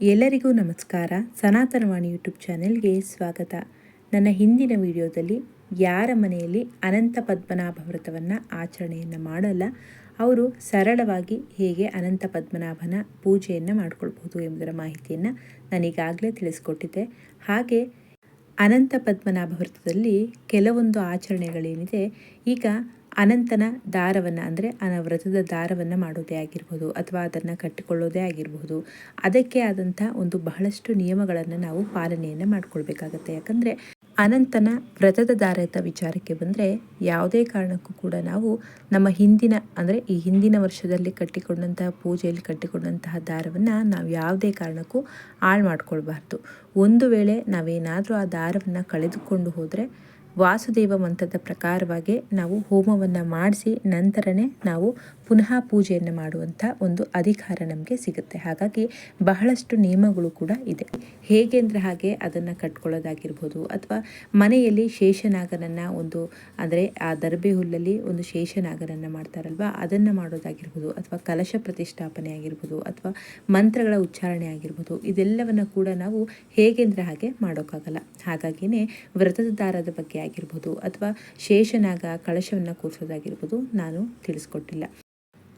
ಎಲ್ಲರಿಗೂ ನಮಸ್ಕಾರ. ಸನಾತನವಾಣಿ ಯೂಟ್ಯೂಬ್ ಚಾನೆಲ್ಗೆ ಸ್ವಾಗತ. ನನ್ನ ಹಿಂದಿನ ವಿಡಿಯೋದಲ್ಲಿ ಯಾರ ಮನೆಯಲ್ಲಿ ಅನಂತ ಪದ್ಮನಾಭ ವ್ರತವನ್ನು ಆಚರಣೆಯನ್ನು ಮಾಡಲ್ಲ, ಅವರು ಸರಳವಾಗಿ ಹೇಗೆ ಅನಂತ ಪದ್ಮನಾಭನ ಪೂಜೆಯನ್ನು ಮಾಡ್ಕೊಳ್ಬೋದು ಎಂಬುದರ ಮಾಹಿತಿಯನ್ನು ನಾನೀಗಾಗಲೇ ತಿಳಿಸ್ಕೊಟ್ಟಿದ್ದೆ. ಹಾಗೆ ಅನಂತ ಪದ್ಮನಾಭ ವ್ರತದಲ್ಲಿ ಕೆಲವೊಂದು ಆಚರಣೆಗಳೇನಿದೆ, ಈಗ ಅನಂತನ ದಾರವನ್ನು ಅಂದರೆ ವ್ರತದ ದಾರವನ್ನು ಮಾಡೋದೇ ಆಗಿರ್ಬೋದು ಅಥವಾ ಅದನ್ನು ಕಟ್ಟಿಕೊಳ್ಳೋದೇ ಆಗಿರಬಹುದು ಅದಕ್ಕೆ ಆದಂಥ ಒಂದು ಬಹಳಷ್ಟು ನಿಯಮಗಳನ್ನು ನಾವು ಪಾಲನೆಯನ್ನು ಮಾಡಿಕೊಳ್ಬೇಕಾಗತ್ತೆ. ಯಾಕಂದರೆ ಅನಂತನ ವ್ರತದ ದಾರದ ವಿಚಾರಕ್ಕೆ ಬಂದರೆ ಯಾವುದೇ ಕಾರಣಕ್ಕೂ ಕೂಡ ನಾವು ನಮ್ಮ ಹಿಂದಿನ ಅಂದರೆ ಈ ಹಿಂದಿನ ವರ್ಷದಲ್ಲಿ ಕಟ್ಟಿಕೊಂಡಂತಹ ಪೂಜೆಯಲ್ಲಿ ಕಟ್ಟಿಕೊಂಡಂತಹ ದಾರವನ್ನು ನಾವು ಯಾವುದೇ ಕಾರಣಕ್ಕೂ ಹಾಳು ಮಾಡಿಕೊಳ್ಬಾರ್ದು. ಒಂದು ವೇಳೆ ನಾವೇನಾದರೂ ಆ ದಾರವನ್ನು ಕಳೆದುಕೊಂಡು ಹೋದರೆ ವಾಸುದೇವ ಮಂತ್ರದ ಪ್ರಕಾರವಾಗಿ ನಾವು ಹೋಮವನ್ನು ಮಾಡಿಸಿ ನಂತರನೇ ನಾವು ಪುನಃ ಪೂಜೆಯನ್ನು ಮಾಡುವಂಥ ಒಂದು ಅಧಿಕಾರ ನಮಗೆ ಸಿಗುತ್ತೆ. ಹಾಗಾಗಿ ಬಹಳಷ್ಟು ನಿಯಮಗಳು ಕೂಡ ಇದೆ. ಹೇಗೆ ಅಂದರೆ ಹಾಗೆ ಅದನ್ನು ಕಟ್ಕೊಳ್ಳೋದಾಗಿರ್ಬೋದು ಅಥವಾ ಮನೆಯಲ್ಲಿ ಶೇಷನಾಗನನ್ನು ಒಂದು ಅಂದರೆ ಆ ದರ್ಬೆ ಹುಲ್ಲಲ್ಲಿ ಒಂದು ಶೇಷನಾಗನನ್ನು ಮಾಡ್ತಾರಲ್ವ, ಅದನ್ನು ಮಾಡೋದಾಗಿರ್ಬೋದು ಅಥವಾ ಕಲಶ ಪ್ರತಿಷ್ಠಾಪನೆ ಆಗಿರ್ಬೋದು ಅಥವಾ ಮಂತ್ರಗಳ ಉಚ್ಚಾರಣೆ ಆಗಿರ್ಬೋದು, ಇದೆಲ್ಲವನ್ನು ಕೂಡ ನಾವು ಹೇಗೆ ಅಂದರೆ ಹಾಗೆ ಮಾಡೋಕ್ಕಾಗಲ್ಲ. ಹಾಗಾಗಿಯೇ ವ್ರತದ ದಾರದ ಬಗ್ಗೆ ಆಗಿರ್ಬೋದು ಅಥವಾ ಶೇಷನಾಗ ಕಳಶವನ್ನು ಕೂರಿಸೋದಾಗಿರ್ಬೋದು ನಾನು ತಿಳಿಸ್ಕೊಟ್ಟಿಲ್ಲ.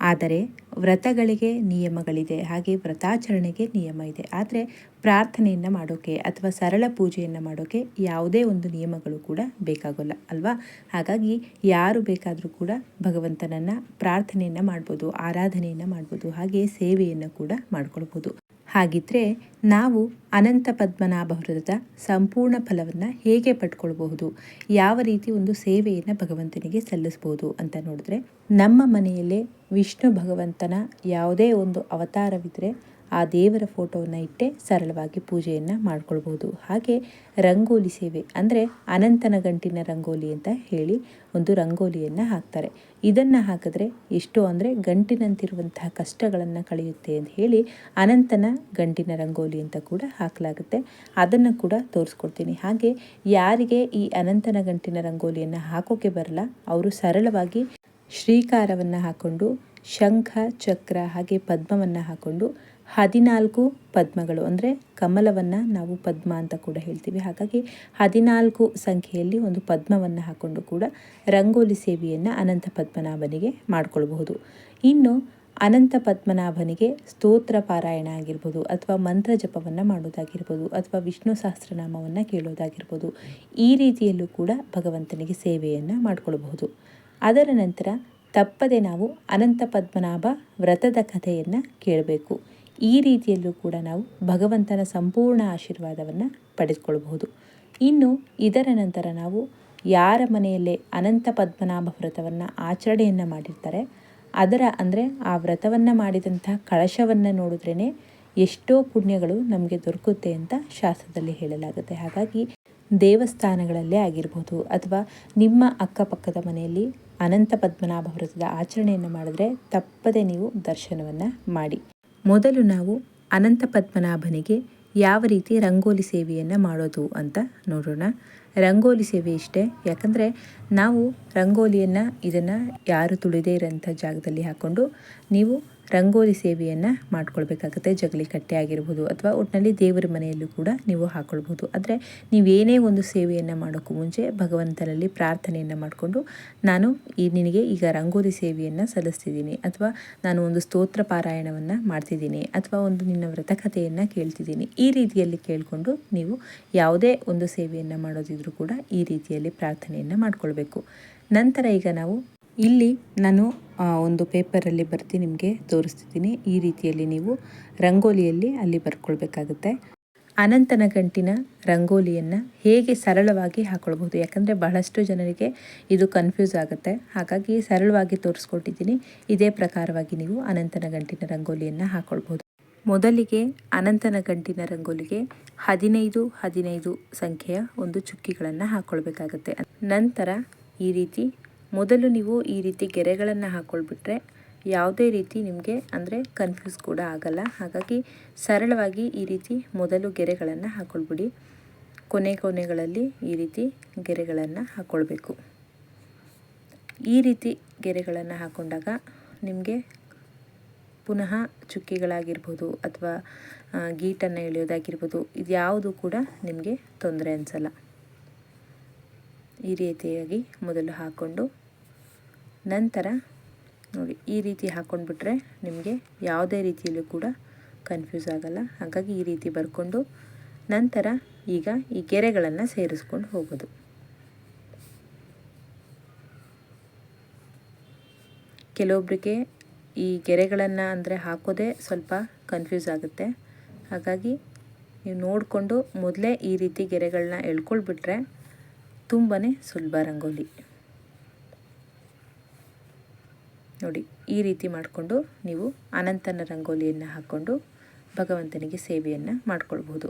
ಆದರೆ ವ್ರತಗಳಿಗೆ ನಿಯಮಗಳಿದೆ, ಹಾಗೆ ವ್ರತಾಚರಣೆಗೆ ನಿಯಮ ಇದೆ. ಆದರೆ ಪ್ರಾರ್ಥನೆಯನ್ನು ಮಾಡೋಕ್ಕೆ ಅಥವಾ ಸರಳ ಪೂಜೆಯನ್ನು ಮಾಡೋಕ್ಕೆ ಯಾವುದೇ ಒಂದು ನಿಯಮಗಳು ಕೂಡ ಬೇಕಾಗೋಲ್ಲ, ಅಲ್ವಾ? ಹಾಗಾಗಿ ಯಾರು ಬೇಕಾದರೂ ಕೂಡ ಭಗವಂತನನ್ನು ಪ್ರಾರ್ಥನೆಯನ್ನು ಮಾಡ್ಬೋದು, ಆರಾಧನೆಯನ್ನು ಮಾಡ್ಬೋದು, ಹಾಗೆ ಸೇವೆಯನ್ನು ಕೂಡ ಮಾಡ್ಕೊಳ್ಬೋದು. ಹಾಗಿದ್ರೆ ನಾವು ಅನಂತ ಪದ್ಮನಾಭ ಸಂಪೂರ್ಣ ಫಲವನ್ನು ಹೇಗೆ ಪಡ್ಕೊಳ್ಬಹುದು? ಯಾವ ರೀತಿ ಒಂದು ಸೇವೆಯನ್ನು ಭಗವಂತನಿಗೆ ಸಲ್ಲಿಸ್ಬೋದು ಅಂತ ನೋಡಿದ್ರೆ ನಮ್ಮ ಮನೆಯಲ್ಲೇ ವಿಷ್ಣು ಭಗವಂತನ ಯಾವುದೇ ಒಂದು ಅವತಾರವಿದ್ದರೆ ಆ ದೇವರ ಫೋಟೋವನ್ನು ಇಟ್ಟೆ ಸರಳವಾಗಿ ಪೂಜೆಯನ್ನು ಮಾಡ್ಕೊಳ್ಬೋದು. ಹಾಗೆ ರಂಗೋಲಿ ಸೇವೆ ಅಂದರೆ ಅನಂತನ ಗಂಟಿನ ರಂಗೋಲಿ ಅಂತ ಹೇಳಿ ಒಂದು ರಂಗೋಲಿಯನ್ನು ಹಾಕ್ತಾರೆ. ಇದನ್ನು ಹಾಕಿದ್ರೆ ಎಷ್ಟೋ ಅಂದರೆ ಗಂಟಿನಂತಿರುವಂತಹ ಕಷ್ಟಗಳನ್ನು ಕಳೆಯುತ್ತೆ ಅಂತ ಹೇಳಿ ಅನಂತನ ಗಂಟಿನ ರಂಗೋಲಿ ಅಂತ ಕೂಡ ಹಾಕಲಾಗುತ್ತೆ. ಅದನ್ನು ಕೂಡ ತೋರಿಸ್ಕೊಡ್ತೀನಿ. ಹಾಗೆ ಯಾರಿಗೆ ಈ ಅನಂತನ ಗಂಟಿನ ರಂಗೋಲಿಯನ್ನು ಹಾಕೋಕೆ ಬರಲ್ಲ, ಅವರು ಸರಳವಾಗಿ ಶ್ರೀಕಾರವನ್ನು ಹಾಕ್ಕೊಂಡು ಶಂಖ, ಚಕ್ರ ಹಾಗೆ ಪದ್ಮವನ್ನು ಹಾಕ್ಕೊಂಡು ಹದಿನಾಲ್ಕು ಪದ್ಮಗಳು ಅಂದರೆ ಕಮಲವನ್ನು ನಾವು ಪದ್ಮ ಅಂತ ಕೂಡ ಹೇಳ್ತೀವಿ. ಹಾಗಾಗಿ ಹದಿನಾಲ್ಕು ಸಂಖ್ಯೆಯಲ್ಲಿ ಒಂದು ಪದ್ಮವನ್ನು ಹಾಕ್ಕೊಂಡು ಕೂಡ ರಂಗೋಲಿ ಸೇವೆಯನ್ನು ಅನಂತ ಪದ್ಮನಾಭನಿಗೆ ಮಾಡಿಕೊಳ್ಬಹುದು. ಇನ್ನು ಅನಂತ ಪದ್ಮನಾಭನಿಗೆ ಸ್ತೋತ್ರ ಪಾರಾಯಣ ಆಗಿರ್ಬೋದು ಅಥವಾ ಮಂತ್ರ ಜಪವನ್ನು ಮಾಡೋದಾಗಿರ್ಬೋದು ಅಥವಾ ವಿಷ್ಣು ಸಹಸ್ರನಾಮವನ್ನು ಕೇಳೋದಾಗಿರ್ಬೋದು ಈ ರೀತಿಯಲ್ಲೂ ಕೂಡ ಭಗವಂತನಿಗೆ ಸೇವೆಯನ್ನು ಮಾಡಿಕೊಳ್ಬಹುದು. ಅದರ ನಂತರ ತಪ್ಪದೆ ನಾವು ಅನಂತ ಪದ್ಮನಾಭ ವ್ರತದ ಕಥೆಯನ್ನು ಕೇಳಬೇಕು. ಈ ರೀತಿಯಲ್ಲೂ ಕೂಡ ನಾವು ಭಗವಂತನ ಸಂಪೂರ್ಣ ಆಶೀರ್ವಾದವನ್ನು ಪಡೆದುಕೊಳ್ಬಹುದು. ಇನ್ನು ಇದರ ನಂತರ ನಾವು ಯಾರ ಮನೆಯಲ್ಲೇ ಅನಂತ ಪದ್ಮನಾಭ ವ್ರತವನ್ನು ಆಚರಣೆಯನ್ನು ಮಾಡಿರ್ತಾರೆ, ಅದರ ಅಂದರೆ ಆ ವ್ರತವನ್ನು ಮಾಡಿದಂಥ ಕಳಶವನ್ನು ನೋಡಿದ್ರೇ ಎಷ್ಟೋ ಪುಣ್ಯಗಳು ನಮಗೆ ದೊರಕುತ್ತೆ ಅಂತ ಶಾಸ್ತ್ರದಲ್ಲಿ ಹೇಳಲಾಗುತ್ತೆ. ಹಾಗಾಗಿ ದೇವಸ್ಥಾನಗಳಲ್ಲೇ ಆಗಿರ್ಬೋದು ಅಥವಾ ನಿಮ್ಮ ಅಕ್ಕಪಕ್ಕದ ಮನೆಯಲ್ಲಿ ಅನಂತ ಪದ್ಮನಾಭ ವ್ರತದ ಆಚರಣೆಯನ್ನು ಮಾಡಿದ್ರೆ ತಪ್ಪದೆ ನೀವು ದರ್ಶನವನ್ನು ಮಾಡಿ. ಮೊದಲು ನಾವು ಅನಂತ ಪದ್ಮನಾಭನಿಗೆ ಯಾವ ರೀತಿ ರಂಗೋಲಿ ಸೇವೆಯನ್ನು ಮಾಡೋದು ಅಂತ ನೋಡೋಣ. ರಂಗೋಲಿ ಸೇವೆ ಇಷ್ಟೇ. ಯಾಕಂದರೆ ನಾವು ರಂಗೋಲಿಯನ್ನು ಇದನ್ನು ಯಾರು ತುಳಿದೇ ಇರೋಂಥ ಜಾಗದಲ್ಲಿ ಹಾಕ್ಕೊಂಡು ನೀವು ರಂಗೋಲಿ ಸೇವೆಯನ್ನು ಮಾಡ್ಕೊಳ್ಬೇಕಾಗುತ್ತೆ. ಜಗಲಿ ಕಟ್ಟೆ ಆಗಿರ್ಬೋದು ಅಥವಾ ಒಟ್ಟಿನಲ್ಲಿ ದೇವರ ಮನೆಯಲ್ಲೂ ಕೂಡ ನೀವು ಹಾಕ್ಕೊಳ್ಬೋದು ಆದರೆ ನೀವೇನೇ ಒಂದು ಸೇವೆಯನ್ನು ಮಾಡೋಕ್ಕೂ ಮುಂಚೆ ಭಗವಂತನಲ್ಲಿ ಪ್ರಾರ್ಥನೆಯನ್ನು ಮಾಡಿಕೊಂಡು, ನಾನು ಈ ನಿನಗೆ ಈಗ ರಂಗೋಲಿ ಸೇವೆಯನ್ನು ಸಲ್ಲಿಸ್ತಿದ್ದೀನಿ ಅಥವಾ ನಾನು ಒಂದು ಸ್ತೋತ್ರ ಪಾರಾಯಣವನ್ನು ಮಾಡ್ತಿದ್ದೀನಿ ಅಥವಾ ಒಂದು ನಿನ್ನ ವ್ರತಕಥೆಯನ್ನು ಕೇಳ್ತಿದ್ದೀನಿ, ಈ ರೀತಿಯಲ್ಲಿ ಕೇಳಿಕೊಂಡು ನೀವು ಯಾವುದೇ ಒಂದು ಸೇವೆಯನ್ನು ಮಾಡೋದಿದ್ರೂ ಕೂಡ ಈ ರೀತಿಯಲ್ಲಿ ಪ್ರಾರ್ಥನೆಯನ್ನು ಮಾಡಿಕೊಳ್ಬೇಕು. ನಂತರ ಈಗ ನಾವು ಇಲ್ಲಿ ನಾನು ಒಂದು ಪೇಪರಲ್ಲಿ ಬರ್ತಿ ನಿಮಗೆ ತೋರಿಸ್ತಿದ್ದೀನಿ. ಈ ರೀತಿಯಲ್ಲಿ ನೀವು ರಂಗೋಲಿಯಲ್ಲಿ ಅಲ್ಲಿ ಬರ್ಕೊಳ್ಬೇಕಾಗುತ್ತೆ. ಅನಂತನ ಗಂಟಿನ ರಂಗೋಲಿಯನ್ನು ಹೇಗೆ ಸರಳವಾಗಿ ಹಾಕ್ಕೊಳ್ಬೋದು ಯಾಕಂದರೆ ಬಹಳಷ್ಟು ಜನರಿಗೆ ಇದು ಕನ್ಫ್ಯೂಸ್ ಆಗುತ್ತೆ. ಹಾಗಾಗಿ ಸರಳವಾಗಿ ತೋರಿಸ್ಕೊಟ್ಟಿದ್ದೀನಿ. ಇದೇ ಪ್ರಕಾರವಾಗಿ ನೀವು ಅನಂತನ ಗಂಟಿನ ರಂಗೋಲಿಯನ್ನು ಹಾಕ್ಕೊಳ್ಬೋದು ಮೊದಲಿಗೆ ಅನಂತನ ಗಂಟಿನ ರಂಗೋಲಿಗೆ ಹದಿನೈದು ಹದಿನೈದು ಸಂಖ್ಯೆಯ ಒಂದು ಚುಕ್ಕಿಗಳನ್ನು ಹಾಕ್ಕೊಳ್ಬೇಕಾಗತ್ತೆ ನಂತರ ಈ ರೀತಿ ಮೊದಲು ನೀವು ಈ ರೀತಿ ಗೆರೆಗಳನ್ನು ಹಾಕ್ಕೊಳ್ಬಿಟ್ರೆ ಯಾವುದೇ ರೀತಿ ನಿಮಗೆ ಅಂದರೆ ಕನ್ಫ್ಯೂಸ್ ಕೂಡ ಆಗಲ್ಲ. ಹಾಗಾಗಿ ಸರಳವಾಗಿ ಈ ರೀತಿ ಮೊದಲು ಗೆರೆಗಳನ್ನು ಹಾಕ್ಕೊಳ್ಬಿಡಿ ಕೊನೆ ಕೊನೆಗಳಲ್ಲಿ ಈ ರೀತಿ ಗೆರೆಗಳನ್ನು ಹಾಕ್ಕೊಳ್ಬೇಕು ಈ ರೀತಿ ಗೆರೆಗಳನ್ನು ಹಾಕ್ಕೊಂಡಾಗ ನಿಮಗೆ ಪುನಃ ಚುಕ್ಕಿಗಳಾಗಿರ್ಬೋದು ಅಥವಾ ಗೀಟನ್ನು ಎಳೆಯೋದಾಗಿರ್ಬೋದು ಇದು ಯಾವುದು ಕೂಡ ನಿಮಗೆ ತೊಂದರೆ ಅನಿಸಲ್ಲ. ಈ ರೀತಿಯಾಗಿ ಮೊದಲು ಹಾಕ್ಕೊಂಡು ನಂತರ ನೋಡಿ, ಈ ರೀತಿ ಹಾಕ್ಕೊಂಡ್ಬಿಟ್ರೆ ನಿಮಗೆ ಯಾವುದೇ ರೀತಿಯಲ್ಲೂ ಕೂಡ ಕನ್ಫ್ಯೂಸ್ ಆಗಲ್ಲ. ಹಾಗಾಗಿ ಈ ರೀತಿ ಬರ್ಕೊಂಡು ನಂತರ ಈಗ ಈ ಗೆರೆಗಳನ್ನು ಸೇರಿಸ್ಕೊಂಡು ಹೋಗೋದು. ಕೆಲವೊಬ್ಬರಿಗೆ ಈ ಗೆರೆಗಳನ್ನು ಅಂದರೆ ಹಾಕೋದೇ ಸ್ವಲ್ಪ ಕನ್ಫ್ಯೂಸ್ ಆಗುತ್ತೆ. ಹಾಗಾಗಿ ನೀವು ನೋಡಿಕೊಂಡು ಮೊದಲೇ ಈ ರೀತಿ ಗೆರೆಗಳನ್ನ ಎಳ್ಕೊಳ್ಬಿಟ್ರೆ ತುಂಬಾ ಸುಲಭ ರಂಗೋಲಿ. ನೋಡಿ ಈ ರೀತಿ ಮಾಡಿಕೊಂಡು ನೀವು ಅನಂತನ ರಂಗೋಲಿಯನ್ನು ಹಾಕ್ಕೊಂಡು ಭಗವಂತನಿಗೆ ಸೇವೆಯನ್ನು ಮಾಡ್ಕೊಳ್ಬೋದು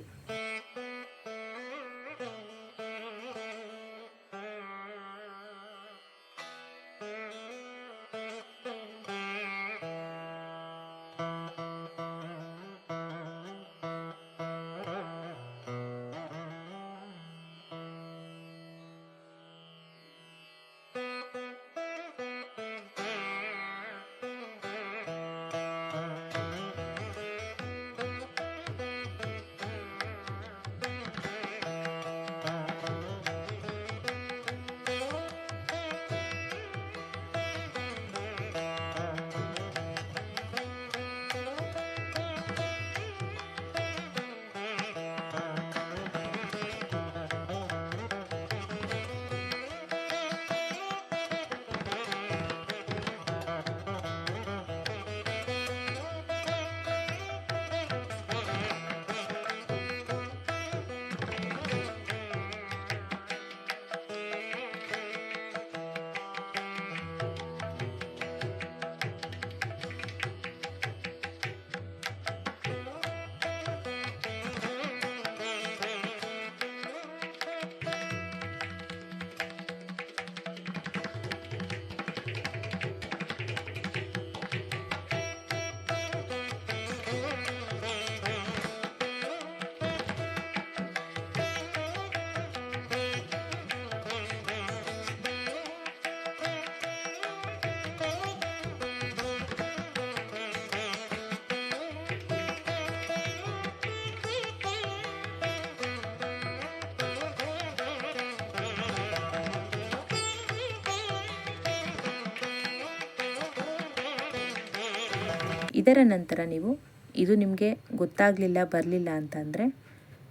ಇದರ ನಂತರ ನೀವು, ಇದು ನಿಮಗೆ ಗೊತ್ತಾಗಲಿಲ್ಲ, ಬರಲಿಲ್ಲ ಅಂತಂದರೆ,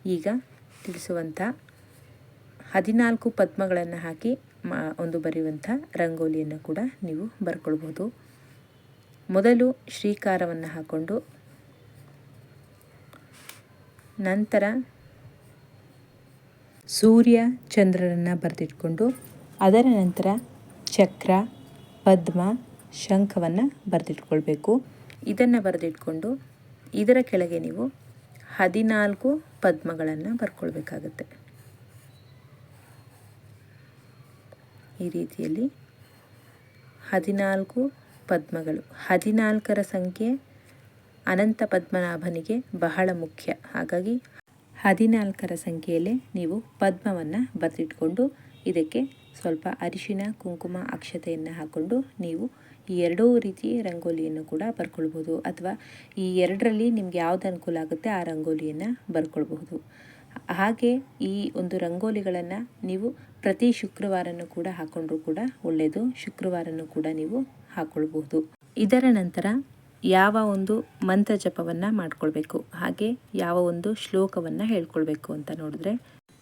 ಈಗ ತಿಳಿಸುವಂಥ ಹದಿನಾಲ್ಕು ಪದ್ಮಗಳನ್ನು ಹಾಕಿ ಮಾ, ಒಂದು ಬರೆಯುವಂಥ ರಂಗೋಲಿಯನ್ನು ಕೂಡ ನೀವು ಬರ್ಕೊಳ್ಬೋದು. ಮೊದಲು ಶ್ರೀಕಾರವನ್ನು ಹಾಕ್ಕೊಂಡು ನಂತರ ಸೂರ್ಯ ಚಂದ್ರರನ್ನು ಬರೆದಿಟ್ಕೊಂಡು, ಅದರ ನಂತರ ಚಕ್ರ, ಪದ್ಮ, ಶಂಖವನ್ನು ಬರೆದಿಟ್ಕೊಳ್ಬೇಕು. ಇದನ್ನು ಬರೆದಿಟ್ಕೊಂಡು ಇದರ ಕೆಳಗೆ ನೀವು ಹದಿನಾಲ್ಕು ಪದ್ಮಗಳನ್ನು ಬರ್ಕೊಳ್ಬೇಕಾಗತ್ತೆ. ಈ ರೀತಿಯಲ್ಲಿ ಹದಿನಾಲ್ಕು ಪದ್ಮಗಳು. ಹದಿನಾಲ್ಕರ ಸಂಖ್ಯೆ ಅನಂತ ಪದ್ಮನಾಭನಿಗೆ ಬಹಳ ಮುಖ್ಯ. ಹಾಗಾಗಿ ಹದಿನಾಲ್ಕರ ಸಂಖ್ಯೆಯಲ್ಲೇ ನೀವು ಪದ್ಮವನ್ನು ಬರೆದಿಟ್ಕೊಂಡು ಇದಕ್ಕೆ ಸ್ವಲ್ಪ ಅರಿಶಿನ, ಕುಂಕುಮ, ಅಕ್ಷತೆಯನ್ನು ಹಾಕ್ಕೊಂಡು ನೀವು ಈ ಎರಡೂ ರೀತಿ ರಂಗೋಲಿಯನ್ನು ಕೂಡ ಬರ್ಕೊಳ್ಬೋದು. ಅಥವಾ ಈ ಎರಡರಲ್ಲಿ ನಿಮ್ಗೆ ಯಾವ್ದು ಅನುಕೂಲ ಆಗುತ್ತೆ ಆ ರಂಗೋಲಿಯನ್ನು ಬರ್ಕೊಳ್ಬಹುದು. ಹಾಗೆ ಈ ಒಂದು ರಂಗೋಲಿಗಳನ್ನು ನೀವು ಪ್ರತಿ ಶುಕ್ರವಾರನೂ ಕೂಡ ಹಾಕ್ಕೊಂಡ್ರೂ ಕೂಡ ಒಳ್ಳೆಯದು ಶುಕ್ರವಾರನೂ ಕೂಡ ನೀವು ಹಾಕ್ಕೊಳ್ಬಹುದು ಇದರ ನಂತರ ಯಾವ ಒಂದು ಮಂತ್ರ ಜಪವನ್ನು ಮಾಡ್ಕೊಳ್ಬೇಕು. ಹಾಗೆ ಯಾವ ಒಂದು ಶ್ಲೋಕವನ್ನು ಹೇಳ್ಕೊಳ್ಬೇಕು ಅಂತ ನೋಡಿದ್ರೆ,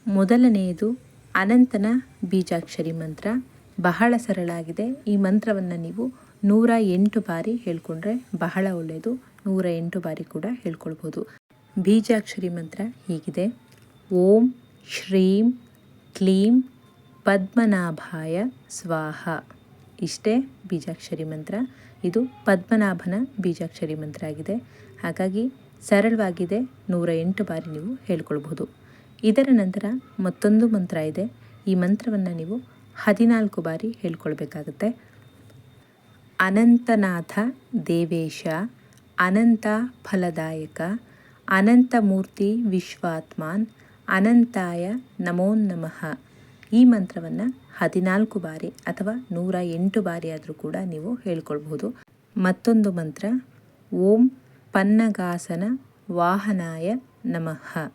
ಮೊದಲನೆಯದು ಅನಂತನ ಬೀಜಾಕ್ಷರಿ ಮಂತ್ರ. ಬಹಳ ಸರಳಾಗಿದೆ. ಈ ಮಂತ್ರವನ್ನು ನೀವು ನೂರ ಎಂಟು ಬಾರಿ ಹೇಳ್ಕೊಂಡ್ರೆ ಬಹಳ ಒಳ್ಳೆಯದು ನೂರ ಎಂಟು ಬಾರಿ ಕೂಡ ಹೇಳ್ಕೊಳ್ಬೋದು. ಬೀಜಾಕ್ಷರಿ ಮಂತ್ರ ಹೀಗಿದೆ. ಓಂ ಶ್ರೀಂ ಕ್ಲೀಂ ಪದ್ಮನಾಭಾಯ ಸ್ವಾಹ. ಇಷ್ಟೇ ಬೀಜಾಕ್ಷರಿ ಮಂತ್ರ. ಇದು ಪದ್ಮನಾಭನ ಬೀಜಾಕ್ಷರಿ ಮಂತ್ರ ಆಗಿದೆ. ಹಾಗಾಗಿ ಸರಳವಾಗಿದೆ. ನೂರ ಎಂಟು ಬಾರಿ ನೀವು ಹೇಳ್ಕೊಳ್ಬೋದು. ಇದರ ನಂತರ ಮತ್ತೊಂದು ಮಂತ್ರ ಇದೆ. ಈ ಮಂತ್ರವನ್ನು ನೀವು ಹದಿನಾಲ್ಕು ಬಾರಿ ಹೇಳ್ಕೊಳ್ಬೇಕಾಗತ್ತೆ. ಅನಂತನಾಥ ದೇವೇಶ, ಅನಂತ ಫಲದಾಯಕ ಅನಂತಮೂರ್ತಿ ವಿಶ್ವಾತ್ಮಾನ್, ಅನಂತಾಯ ನಮೋ ನಮಃ. ಈ ಮಂತ್ರವನ್ನು ಹದಿನಾಲ್ಕು ಬಾರಿ ಅಥವಾ ನೂರ ಎಂಟು ಬಾರಿ ಆದರೂ ಕೂಡ ನೀವು ಹೇಳ್ಕೊಳ್ಬಹುದು. ಮತ್ತೊಂದು ಮಂತ್ರ, ಓಂ ಪನ್ನಗಾಸನ ವಾಹನಾಯ ನಮಃ.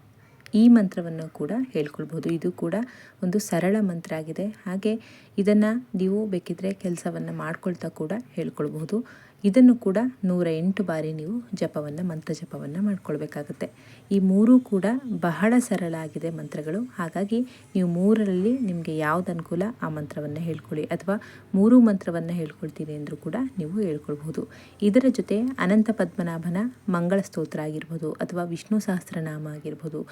ಈ ಮಂತ್ರವನ್ನು ಕೂಡ ಹೇಳ್ಕೊಳ್ಬೋದು. ಇದು ಕೂಡ ಒಂದು ಸರಳ ಮಂತ್ರ ಆಗಿದೆ. ಹಾಗೆ ಇದನ್ನು ನೀವು ಬೇಕಿದ್ರೆ ಕೆಲಸವನ್ನು ಮಾಡ್ಕೊಳ್ತಾ ಕೂಡ ಹೇಳ್ಕೊಳ್ಬಹುದು ಇದನ್ನು ಕೂಡ ನೂರ ಎಂಟು ಬಾರಿ ನೀವು ಜಪವನ್ನು, ಮಂತ್ರ ಜಪವನ್ನು ಮಾಡ್ಕೊಳ್ಬೇಕಾಗುತ್ತೆ. ಈ ಮೂರೂ ಕೂಡ ಬಹಳ ಸರಳ ಆಗಿದೆ ಮಂತ್ರಗಳು. ಹಾಗಾಗಿ ನೀವು ಮೂರರಲ್ಲಿ ನಿಮಗೆ ಯಾವ್ದು ಅನುಕೂಲ ಆ ಮಂತ್ರವನ್ನು ಹೇಳ್ಕೊಳ್ಳಿ. ಅಥವಾ ಮೂರು ಮಂತ್ರವನ್ನು ಹೇಳ್ಕೊಳ್ತೀನಿ ಅಂದರೂ ಕೂಡ ನೀವು ಹೇಳ್ಕೊಳ್ಬಹುದು ಇದರ ಜೊತೆ ಅನಂತ ಪದ್ಮನಾಭನ ಮಂಗಳ ಸ್ತೋತ್ರ ಆಗಿರ್ಬೋದು ಅಥವಾ ವಿಷ್ಣು ಸಹಸ್ರನಾಮ ಆಗಿರ್ಬೋದು.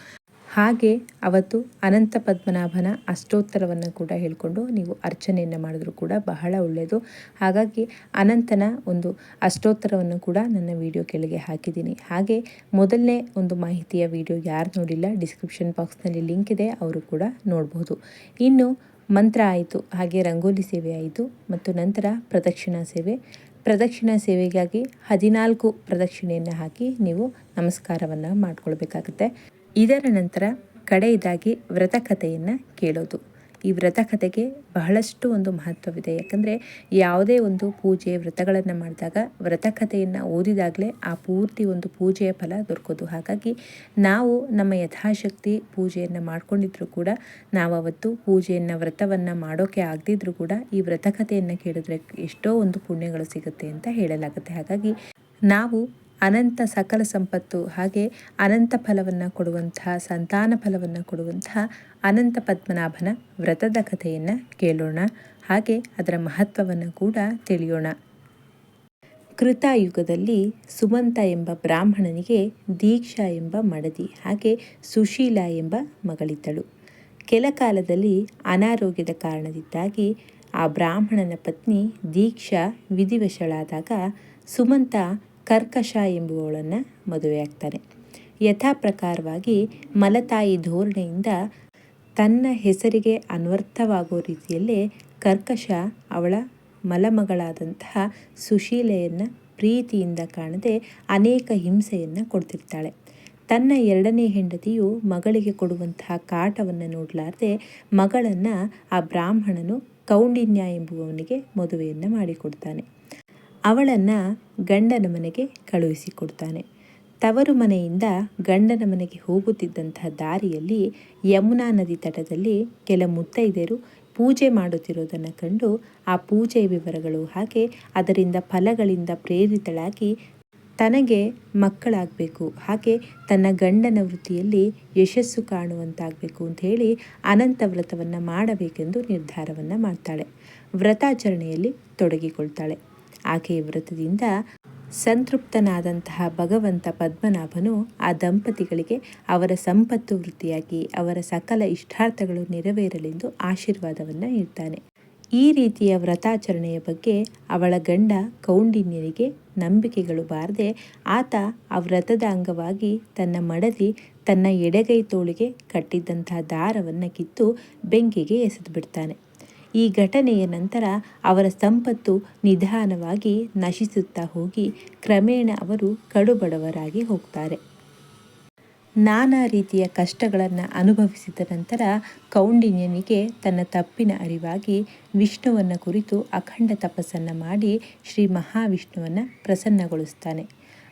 ಹಾಗೆ ಅವತ್ತು ಅನಂತ ಪದ್ಮನಾಭನ ಅಷ್ಟೋತ್ತರವನ್ನು ಕೂಡ ಹೇಳಿಕೊಂಡು ನೀವು ಅರ್ಚನೆಯನ್ನು ಮಾಡಿದ್ರು ಕೂಡ ಬಹಳ ಒಳ್ಳೆಯದು. ಹಾಗಾಗಿ ಅನಂತನ ಒಂದು ಅಷ್ಟೋತ್ತರವನ್ನು ಕೂಡ ನನ್ನ ವಿಡಿಯೋ ಕೆಳಗೆ ಹಾಕಿದ್ದೀನಿ. ಹಾಗೆ ಮೊದಲನೇ ಒಂದು ಮಾಹಿತಿಯ ವಿಡಿಯೋ ಯಾರು ನೋಡಿಲ್ಲ, ಡಿಸ್ಕ್ರಿಪ್ಷನ್ ಬಾಕ್ಸ್ನಲ್ಲಿ ಲಿಂಕ್ ಇದೆ, ಅವರು ಕೂಡ ನೋಡ್ಬೋದು. ಇನ್ನು ಮಂತ್ರ ಆಯಿತು, ಹಾಗೆ ರಂಗೋಲಿ ಸೇವೆ ಆಯಿತು, ಮತ್ತು ನಂತರ ಪ್ರದಕ್ಷಿಣಾ ಸೇವೆ. ಪ್ರದಕ್ಷಿಣಾ ಸೇವೆಗಾಗಿ ಹದಿನಾಲ್ಕು ಪ್ರದಕ್ಷಿಣೆಯನ್ನು ಹಾಕಿ ನೀವು ನಮಸ್ಕಾರವನ್ನು ಮಾಡಿಕೊಳ್ಬೇಕಾಗುತ್ತೆ. ಇದರ ನಂತರ ಕಡೆಯದಾಗಿ ವ್ರತಕಥೆಯನ್ನು ಕೇಳೋದು. ಈ ವ್ರತಕಥೆಗೆ ಬಹಳಷ್ಟು ಒಂದು ಮಹತ್ವವಿದೆ. ಯಾಕಂದರೆ ಯಾವುದೇ ಒಂದು ಪೂಜೆ ವ್ರತಗಳನ್ನು ಮಾಡಿದಾಗ ವ್ರತಕಥೆಯನ್ನು ಓದಿದಾಗಲೇ ಆ ಪೂರ್ತಿ ಒಂದು ಪೂಜೆಯ ಫಲ ದೊರಕೋದು. ಹಾಗಾಗಿ ನಾವು ನಮ್ಮ ಯಥಾಶಕ್ತಿ ಪೂಜೆಯನ್ನು ಮಾಡಿಕೊಂಡಿದ್ರು ಕೂಡ, ನಾವು ಅವತ್ತು ಪೂಜೆಯನ್ನು, ವ್ರತವನ್ನು ಮಾಡೋಕ್ಕೆ ಆಗದಿದ್ರೂ ಕೂಡ ಈ ವ್ರತಕಥೆಯನ್ನು ಕೇಳಿದ್ರೆ ಎಷ್ಟೋ ಒಂದು ಪುಣ್ಯಗಳು ಸಿಗುತ್ತೆ ಅಂತ ಹೇಳಲಾಗುತ್ತೆ. ಹಾಗಾಗಿ ನಾವು ಅನಂತ ಸಕಲ ಸಂಪತ್ತು ಹಾಗೆ ಅನಂತ ಫಲವನ್ನು ಕೊಡುವಂತಹ ಸಂತಾನ ಫಲವನ್ನು ಕೊಡುವಂತಹ ಅನಂತ ಪದ್ಮನಾಭನ ವ್ರತದ ಕಥೆಯನ್ನು ಕೇಳೋಣ. ಹಾಗೆ ಅದರ ಮಹತ್ವವನ್ನು ಕೂಡ ತಿಳಿಯೋಣ. ಕೃತಾಯುಗದಲ್ಲಿ ಸುಮಂತ ಎಂಬ ಬ್ರಾಹ್ಮಣನಿಗೆ ದೀಕ್ಷಾ ಎಂಬ ಮಡದಿ, ಹಾಗೆ ಸುಶೀಲ ಎಂಬ ಮಗಳಿದ್ದಳು. ಕೆಲ ಕಾಲದಲ್ಲಿ ಅನಾರೋಗ್ಯದ ಕಾರಣದಿಂದಾಗಿ ಆ ಬ್ರಾಹ್ಮಣನ ಪತ್ನಿ ದೀಕ್ಷಾ ವಿಧಿವಶಳಾದಾಗ ಸುಮಂತ ಕರ್ಕಶ ಎಂಬುವಳನ್ನು ಮದುವೆಯಾಗ್ತಾನೆ. ಯಥಾ ಪ್ರಕಾರವಾಗಿ ಮಲತಾಯಿ ಧೋರಣೆಯಿಂದ ತನ್ನ ಹೆಸರಿಗೆ ಅನ್ವರ್ಥವಾಗೋ ರೀತಿಯಲ್ಲೇ ಕರ್ಕಶ ಅವಳ ಮಲಮಗಳಾದಂತಹ ಸುಶೀಲೆಯನ್ನು ಪ್ರೀತಿಯಿಂದ ಕಾಣದೆ ಅನೇಕ ಹಿಂಸೆಯನ್ನು ಕೊಡ್ತಿರ್ತಾಳೆ. ತನ್ನ ಎರಡನೇ ಹೆಂಡತಿಯು ಮಗಳಿಗೆ ಕೊಡುವಂತಹ ಕಾಟವನ್ನು ನೋಡಲಾರ್ದೆ ಮಗಳನ್ನು ಆ ಬ್ರಾಹ್ಮಣನು ಕೌಂಡಿನ್ಯ ಎಂಬುವವನಿಗೆ ಮದುವೆಯನ್ನು ಮಾಡಿಕೊಡ್ತಾನೆ. ಅವಳನ್ನು ಗಂಡನ ಮನೆಗೆ ಕಳುಹಿಸಿಕೊಡ್ತಾನೆ ತವರು ಮನೆಯಿಂದ ಗಂಡನ ಮನೆಗೆ ಹೋಗುತ್ತಿದ್ದಂತಹ ದಾರಿಯಲ್ಲಿ ಯಮುನಾ ನದಿ ತಟದಲ್ಲಿ ಕೆಲ ಮುತ್ತೈದೆಯರು ಪೂಜೆ ಮಾಡುತ್ತಿರೋದನ್ನು ಕಂಡು ಆ ಪೂಜೆಯ ವಿವರಗಳು ಹಾಗೆ ಅದರಿಂದ ಫಲಗಳಿಂದ ಪ್ರೇರಿತಳಾಗಿ ತನಗೆ ಮಕ್ಕಳಾಗಬೇಕು. ಹಾಗೆ ತನ್ನ ಗಂಡನ ವೃತ್ತಿಯಲ್ಲಿ ಯಶಸ್ಸು ಕಾಣುವಂತಾಗಬೇಕು ಅಂತ ಹೇಳಿ ಅನಂತ ವ್ರತವನ್ನು ಮಾಡಬೇಕೆಂದು ನಿರ್ಧಾರವನ್ನು ಮಾಡ್ತಾಳೆ. ವ್ರತಾಚರಣೆಯಲ್ಲಿ ತೊಡಗಿಕೊಳ್ತಾಳೆ. ಆಕೆಯ ವ್ರತದಿಂದ ಸಂತೃಪ್ತನಾದಂತಹ ಭಗವಂತ ಪದ್ಮನಾಭನು ಆ ದಂಪತಿಗಳಿಗೆ ಅವರ ಸಂಪತ್ತು ವೃತ್ತಿಯಾಗಿ ಅವರ ಸಕಲ ಇಷ್ಟಾರ್ಥಗಳು ನೆರವೇರಲೆಂದು ಆಶೀರ್ವಾದವನ್ನು ನೀಡ್ತಾನೆ. ಈ ರೀತಿಯ ವ್ರತಾಚರಣೆಯ ಬಗ್ಗೆ ಅವಳ ಗಂಡ ಕೌಂಡಿನ್ಯರಿಗೆ ನಂಬಿಕೆಗಳು ಬಾರದೆ ಆತ ಆ ವ್ರತದ ಅಂಗವಾಗಿ ತನ್ನ ಮಡದಿ ತನ್ನ ಎಡಗೈ ತೋಳಿಗೆ ಕಟ್ಟಿದ್ದಂತಹ ದಾರವನ್ನು ಕಿತ್ತು ಬೆಂಕಿಗೆ ಎಸೆದು ಬಿಡ್ತಾನೆ. ಈ ಘಟನೆಯ ನಂತರ ಅವರ ಸಂಪತ್ತು ನಿಧಾನವಾಗಿ ನಶಿಸುತ್ತಾ ಹೋಗಿ ಕ್ರಮೇಣ ಅವರು ಕಡುಬಡವರಾಗಿ ಹೋಗ್ತಾರೆ. ನಾನಾ ರೀತಿಯ ಕಷ್ಟಗಳನ್ನು ಅನುಭವಿಸಿದ ನಂತರ ಕೌಂಡಿನ್ಯನಿಗೆ ತನ್ನ ತಪ್ಪಿನ ಅರಿವಾಗಿ ವಿಷ್ಣುವನ್ನು ಕುರಿತು ಅಖಂಡ ತಪಸ್ಸನ್ನು ಮಾಡಿ ಶ್ರೀ ಮಹಾವಿಷ್ಣುವನ್ನು ಪ್ರಸನ್ನಗೊಳಿಸ್ತಾನೆ.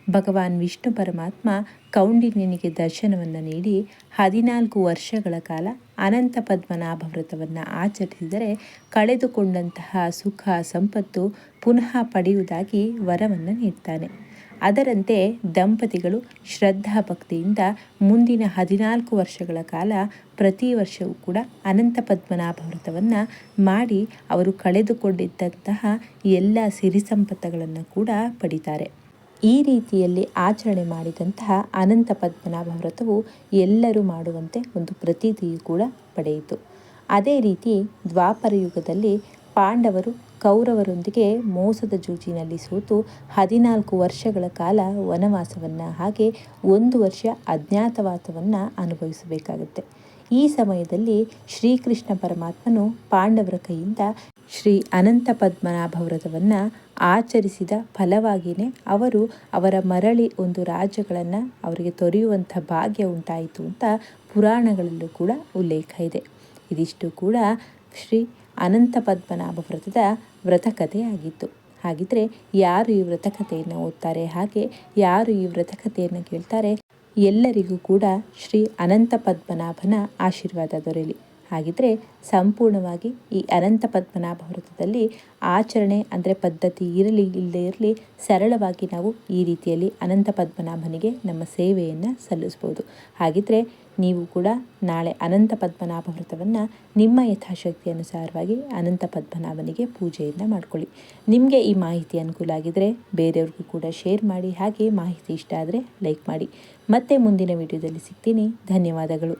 ಭಗವಾನ್ ವಿಷ್ಣು ಪರಮಾತ್ಮ ಕೌಂಡಿನ್ಯನಿಗೆ ದರ್ಶನವನ್ನು ನೀಡಿ ಹದಿನಾಲ್ಕು ವರ್ಷಗಳ ಕಾಲ ಅನಂತ ಪದ್ಮನಾಭ ವ್ರತವನ್ನು ಆಚರಿಸಿದರೆ ಕಳೆದುಕೊಂಡಂತಹ ಸುಖ, ಸಂಪತ್ತು ಪುನಃ ಪಡೆಯುವುದಾಗಿ ವರವನ್ನು ನೀಡ್ತಾನೆ. ಅದರಂತೆ ದಂಪತಿಗಳು ಶ್ರದ್ಧಾ ಭಕ್ತಿಯಿಂದ ಮುಂದಿನ ಹದಿನಾಲ್ಕು ವರ್ಷಗಳ ಕಾಲ ಪ್ರತಿ ವರ್ಷವೂ ಕೂಡ ಅನಂತ ಪದ್ಮನಾಭ ವ್ರತವನ್ನು ಮಾಡಿ ಅವರು ಕಳೆದುಕೊಂಡಿದ್ದಂತಹ ಎಲ್ಲ ಸಿರಿ ಸಂಪತ್ತುಗಳನ್ನು ಕೂಡ ಪಡಿತಾರೆ. ಈ ರೀತಿಯಲ್ಲಿ ಆಚರಣೆ ಮಾಡಿದಂತಹ ಅನಂತ ಪದ್ಮನಾಭ ವ್ರತವು ಎಲ್ಲರೂ ಮಾಡುವಂತೆ ಒಂದು ಪ್ರತೀತಿಯು ಕೂಡ ಪಡೆಯಿತು. ಅದೇ ರೀತಿ ದ್ವಾಪರ ಯುಗದಲ್ಲಿ ಪಾಂಡವರು ಕೌರವರೊಂದಿಗೆ ಮೋಸದ ಜೂಜಿನಲ್ಲಿ ಸೋತು ಹದಿನಾಲ್ಕು ವರ್ಷಗಳ ಕಾಲ ವನವಾಸವನ್ನು ಹಾಗೆ ಒಂದು ವರ್ಷ ಅಜ್ಞಾತವಾಸವನ್ನು ಅನುಭವಿಸಬೇಕಾಗುತ್ತೆ. ಈ ಸಮಯದಲ್ಲಿ ಶ್ರೀಕೃಷ್ಣ ಪರಮಾತ್ಮನು ಪಾಂಡವರ ಕೈಯಿಂದ ಶ್ರೀ ಅನಂತ ಪದ್ಮನಾಭ ವ್ರತವನ್ನು ಆಚರಿಸಿದ ಫಲವಾಗಿಯೇ ಅವರು ಅವರ ಮರಳಿ ಒಂದು ರಾಜ್ಯಗಳನ್ನು ಅವರಿಗೆ ತೊರೆಯುವಂಥ ಭಾಗ್ಯ ಉಂಟಾಯಿತು ಅಂತ ಪುರಾಣಗಳಲ್ಲೂ ಕೂಡ ಉಲ್ಲೇಖ ಇದೆ. ಇದಿಷ್ಟು ಕೂಡ ಶ್ರೀ ಅನಂತ ಪದ್ಮನಾಭ ವ್ರತದ ವ್ರತಕಥೆಯಾಗಿತ್ತು. ಹಾಗಿದ್ರೆ ಯಾರು ಈ ವ್ರತಕಥೆಯನ್ನು ಓದ್ತಾರೆ? ಹಾಗೆ ಯಾರು ಈ ವ್ರತಕಥೆಯನ್ನು ಕೇಳ್ತಾರೆ? ಎಲ್ಲರಿಗೂ ಕೂಡ ಶ್ರೀ ಅನಂತ ಪದ್ಮನಾಭನ ಆಶೀರ್ವಾದ ದೊರೆಯಲಿ. ಹಾಗಿದ್ರೆ ಸಂಪೂರ್ಣವಾಗಿ ಈ ಅನಂತ ಪದ್ಮನಾಭ ವ್ರತದಲ್ಲಿ ಆಚರಣೆ ಅಂದರೆ ಪದ್ಧತಿ ಇರಲಿ ಇಲ್ಲದೇ ಇರಲಿ ಸರಳವಾಗಿ ನಾವು ಈ ರೀತಿಯಲ್ಲಿ ಅನಂತ ಪದ್ಮನಾಭನಿಗೆ ನಮ್ಮ ಸೇವೆಯನ್ನು ಸಲ್ಲಿಸ್ಬೋದು. ಹಾಗಿದ್ರೆ ನೀವು ಕೂಡ ನಾಳೆ ಅನಂತ ಪದ್ಮನಾಭ ವ್ರತವನ್ನು ನಿಮ್ಮ ಯಥಾಶಕ್ತಿ ಅನುಸಾರವಾಗಿ ಅನಂತ ಪದ್ಮನಾಭನಿಗೆ ಪೂಜೆಯನ್ನು ಮಾಡ್ಕೊಳ್ಳಿ. ನಿಮಗೆ ಈ ಮಾಹಿತಿ ಅನುಕೂಲ ಆಗಿದರೆ ಬೇರೆಯವ್ರಿಗೂ ಕೂಡ ಶೇರ್ ಮಾಡಿ, ಹಾಗೆ ಮಾಹಿತಿ ಇಷ್ಟ ಆದರೆ ಲೈಕ್ ಮಾಡಿ. ಮತ್ತೆ ಮುಂದಿನ ವಿಡಿಯೋದಲ್ಲಿ ಸಿಗ್ತೀನಿ. ಧನ್ಯವಾದಗಳು.